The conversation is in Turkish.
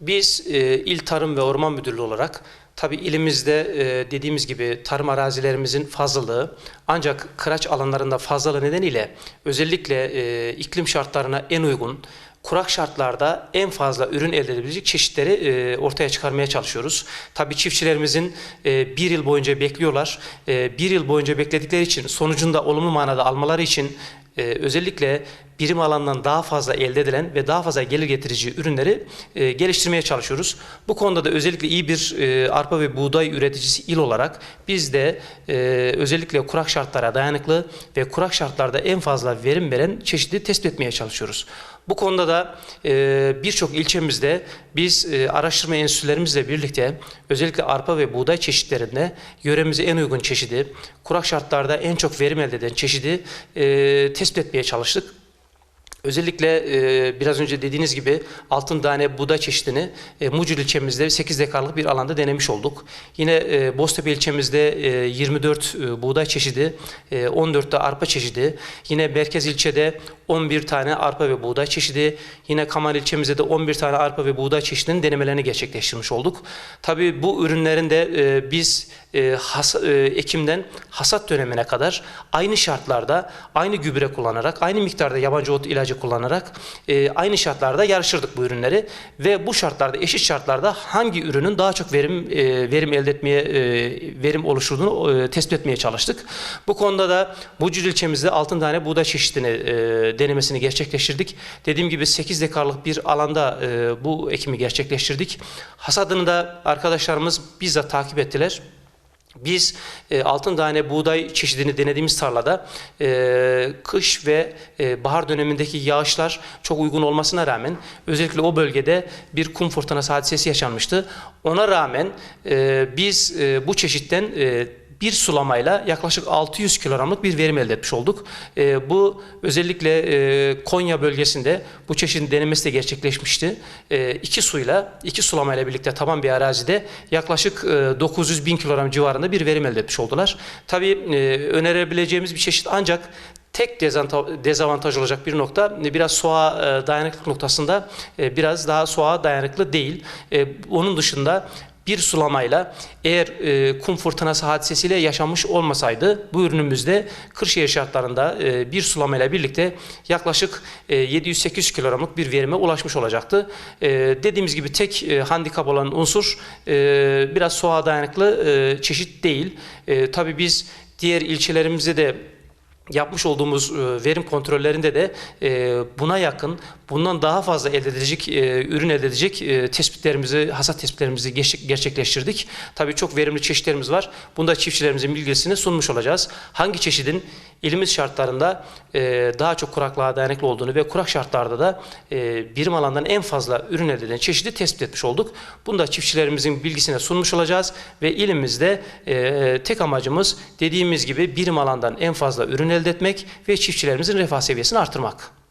Biz e, İl Tarım ve Orman Müdürlüğü olarak tabi ilimizde e, dediğimiz gibi tarım arazilerimizin fazlalığı ancak kıraç alanlarında fazlalığı nedeniyle özellikle e, iklim şartlarına en uygun kurak şartlarda en fazla ürün elde edebilecek çeşitleri e, ortaya çıkarmaya çalışıyoruz. Tabii çiftçilerimizin e, bir yıl boyunca bekliyorlar. E, bir yıl boyunca bekledikleri için sonucunda olumlu manada almaları için e, özellikle birim alandan daha fazla elde edilen ve daha fazla gelir getirici ürünleri e, geliştirmeye çalışıyoruz. Bu konuda da özellikle iyi bir e, arpa ve buğday üreticisi il olarak biz de e, özellikle kurak şartlara dayanıklı ve kurak şartlarda en fazla verim veren çeşidi tespit etmeye çalışıyoruz. Bu konuda da e, birçok ilçemizde biz e, araştırma enstitülerimizle birlikte özellikle arpa ve buğday çeşitlerinde yöremize en uygun çeşidi, kurak şartlarda en çok verim elde eden çeşidi e, tespit etmeye çalıştık. Özellikle e, biraz önce dediğiniz gibi altın tane buğday çeşidini e, Mucur ilçemizde 8 dekarlık bir alanda denemiş olduk. Yine e, Boztepe ilçemizde e, 24 e, buğday çeşidi, e, 14 de arpa çeşidi. Yine Merkez ilçede 11 tane arpa ve buğday çeşidi. Yine Kamal ilçemizde de 11 tane arpa ve buğday çeşidinin denemelerini gerçekleştirmiş olduk. Tabii bu ürünlerin de e, biz e, has, e, Ekim'den hasat dönemine kadar aynı şartlarda aynı gübre kullanarak aynı miktarda yabancı ot ilacı kullanarak e, aynı şartlarda yarışırdık bu ürünleri ve bu şartlarda eşit şartlarda hangi ürünün daha çok verim e, verim elde etmeye e, verim oluşturduğunu e, tespit etmeye çalıştık. Bu konuda da Bucur ilçemizde altın tane buğday çeşidini e, denemesini gerçekleştirdik. Dediğim gibi 8 dekarlık bir alanda e, bu ekimi gerçekleştirdik. Hasadını da arkadaşlarımız bizzat takip ettiler. Biz e, altın tane buğday çeşidini denediğimiz tarlada e, kış ve e, bahar dönemindeki yağışlar çok uygun olmasına rağmen özellikle o bölgede bir kum fırtınası hadisesi yaşanmıştı. Ona rağmen e, biz e, bu çeşitten e, bir sulamayla yaklaşık 600 kilogramlık bir verim elde etmiş olduk. E, bu özellikle e, Konya bölgesinde bu çeşidin denemesi de gerçekleşmişti. E, iki suyla, iki sulamayla birlikte taban bir arazide yaklaşık e, 900 bin kilogram civarında bir verim elde etmiş oldular. Tabii e, önerebileceğimiz bir çeşit ancak tek dezavantaj olacak bir nokta e, biraz soğuğa e, dayanıklılık noktasında e, biraz daha soğuğa dayanıklı değil. Onun dışında bir sulamayla eğer e, kum fırtınası hadisesiyle yaşanmış olmasaydı bu ürünümüzde Kırşehir şartlarında e, bir sulamayla birlikte yaklaşık e, 700-800 kilogramlık bir verime ulaşmış olacaktı. E, dediğimiz gibi tek e, handikap olan unsur e, biraz soğuğa dayanıklı e, çeşit değil. E, tabii biz diğer ilçelerimizde de yapmış olduğumuz e, verim kontrollerinde de e, buna yakın, bundan daha fazla elde edilecek, e, ürün elde edecek tespitlerimizi, hasat tespitlerimizi gerçek- gerçekleştirdik. Tabii çok verimli çeşitlerimiz var. Bunda çiftçilerimizin bilgisini sunmuş olacağız. Hangi çeşidin ilimiz şartlarında e, daha çok kuraklığa dayanıklı olduğunu ve kurak şartlarda da e, birim alandan en fazla ürün elde eden çeşidi tespit etmiş olduk. Bunu da çiftçilerimizin bilgisine sunmuş olacağız ve ilimizde e, tek amacımız dediğimiz gibi birim alandan en fazla ürün elde etmek ve çiftçilerimizin refah seviyesini artırmak.